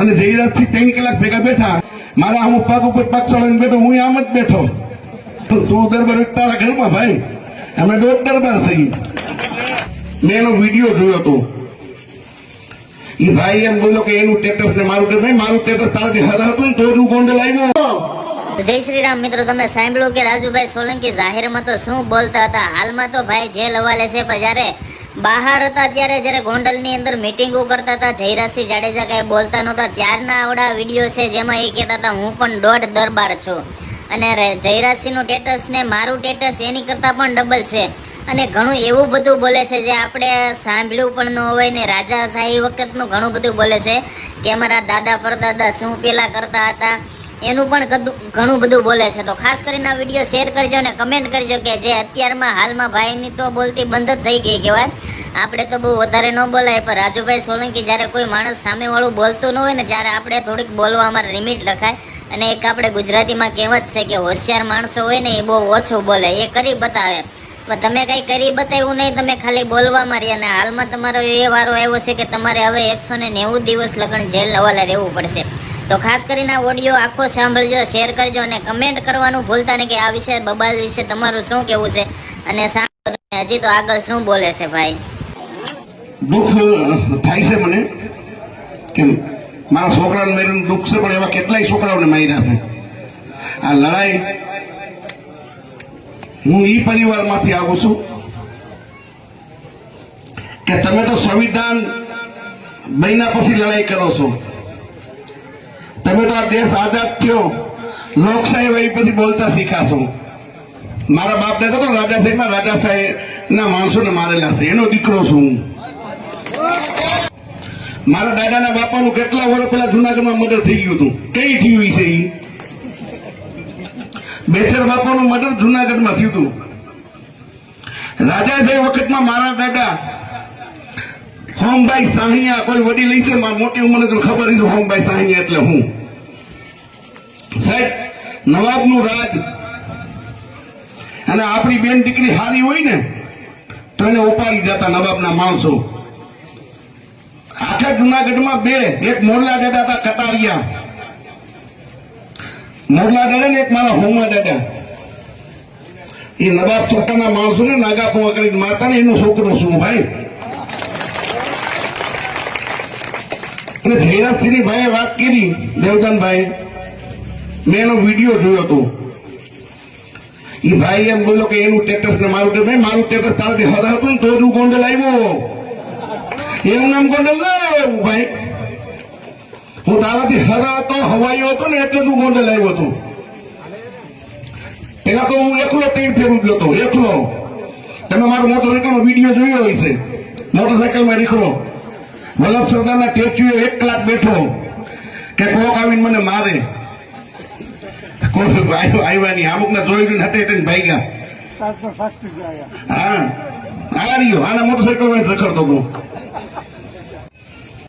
અને જયરાજથી ત્રણ કલાક ભેગા બેઠા, મારા હું પગ ઉપર પગ ચડાવીને બેઠો, હું આમ જ બેઠો. તો દરબાર તારા ઘરમાં ભાઈ. અમે દોઢ દરબાર થઈ મેં એનો વીડિયો જોયો હતો. એ ભાઈ એમ બોલો કે એનું ટેટસ ને મારું ટેટસ મારું ટેટસ તારાથી હર હતું ને તો હું ગોંડલ આવ્યો. જય શ્રી રામ મિત્રો, તમે સાંભળ્યું કે રાજુભાઈ સોલંકી જાહેરમાં તો શું બોલતા હતા? હાલમાં તો ભાઈ જેલ હવાલે છે, પણ જ્યારે બહાર હતા ત્યારે જ્યારે ગોંડલની અંદર મિટિંગો કરતા હતા, જયરાજસિંહ જાડેજા કાંઈ બોલતા નહોતા, ત્યારના આવડા વીડિયો છે જેમાં એ કહેતા હતા, હું પણ દોઢ દરબાર છું. અને જયરાજસિંહનું ટેટસ ને મારું ટેટસ એની કરતાં પણ ડબલ છે. અને ઘણું એવું બધું બોલે છે જે આપણે સાંભળ્યું પણ ન હોય ને રાજાશાહી વખતનું ઘણું બધું બોલે છે કે અમારા દાદા પરદાદા શું પેલા કરતા હતા એનું પણ ઘણું બધું બોલે છે. તો ખાસ કરીને આ વીડિયો શેર કરજો અને કમેન્ટ કરજો કે જે અત્યારમાં હાલમાં ભાઈની તો બોલતી બંધ જ થઈ ગઈ કહેવાય. આપણે તો બહુ વધારે ન બોલાય, પણ રાજુભાઈ સોલંકી જ્યારે કોઈ માણસ સામેવાળું બોલતું ન હોય ને ત્યારે આપણે થોડીક બોલવામાં લિમિટ લખાય અને એક આપણે ગુજરાતીમાં કહેવત છે કે હોશિયાર માણસો હોય ને એ બહુ ઓછું બોલે, એ કરી બતાવે. પણ તમે કંઈ કરી બતાવ્યું નહીં, તમે ખાલી બોલવામાં રહ્યા અને હાલમાં તમારો એ વારો આવ્યો છે કે તમારે હવે એકસો નેવું દિવસ લગન જેલ હવાલે રહેવું પડશે. તો ખાસ કરીને આ ઓડિયો આખો સાંભળજો શેર કરજો અને કમેન્ટ કરવાનું ભૂલતા નહીં કે આ વિશે, બબાલ વિશે તમારું શું કેવું છે અને સાંભળો હજી તો આગળ શું બોલે છે ભાઈ. દુઃખ થાય છે મને કે મારા છોકરાને માર્યું દુઃખ છે, પણ એવા કેટલાય છોકરાઓને માર્યા છે. આ લડાઈ, હું એ પરિવારમાંથી આવું છું કે તમે તો સંવિધાન મહિના પછી લડાઈ કરો છો. તમે તો આ દેશ આઝાદ થયો. લોકશાહી વહી પછી બોલતા શીખાશો. મારા બાપ દાદા તો રાજાશાહીમાં રાજાશાહીના માણસોને મારેલા છે. એનો દીકરો છું. મારા દાદાના બાપાનું કેટલા વર્ષ પહેલા જુનાગઢમાં મર્ડર થઈ ગયું હતું? કઈ થયું છે ઈ? બેચર બાપાનું મર્ડર જુનાગઢમાં થયું હતું. રાજા જે વખતમાં મારા દાદા હોમભાઈ સાહિયા, કોઈ વડી લઈ છે, મારી મોટી ઉંમરે તો ખબર છે હોમભાઈ સાહિયા એટલે હું. સાહેબ, નવાબનું રાજ. અને આપણી બેન દીકરી હારી હોય ને, તો એને ઉપાડી જતા નવાબના માણસો. આખા જુનાગઢમાં બે, એક મોરલા દાદા હતા કટારિયા. મોરલા દાદા ને એક મારા હોમા દાદા. એ નવાબ ચોટાના માણસો ને નાગા પોવા કરીને મારતા ને, એનો છોકરો શું, ભાઈ? અને જયરાજસિંહની ભાઈએ વાત કરી દેવદાનભાઈ મેં એનો વીડિયો જોયો હતો. એ ભાઈ એમ બોલો કે એનું ટેટસ ને મારું નહીં, મારું ટેટસ તારાથી હર હતું ને તો જ હું ગોંડલ આવ્યો. એનું નામ ગોંડલ ના ભાઈ. હું તારાથી હર હતો હવાયો હતો ને એટલે હું ગોંડલ આવ્યો હતો. પેલા તો હું એકલો ટ્રેન ફેરું ગયો હતો એકલો. તમે મારો મોટરસાયકલનો વીડિયો જોયો છે મોટરસાયકલમાં નીકળો વલ્લભ સરદારના સ્ટેચ્યુએ એક કલાક બેઠો કે કોક આવીને મને મારે. આવ્યો નહીં. અમુક ને જોઈ ને હટે ભાઈ ભાગ્યા હા. આ રહ્યો. આના મોટરસાયકલમાં રખડતો હતો.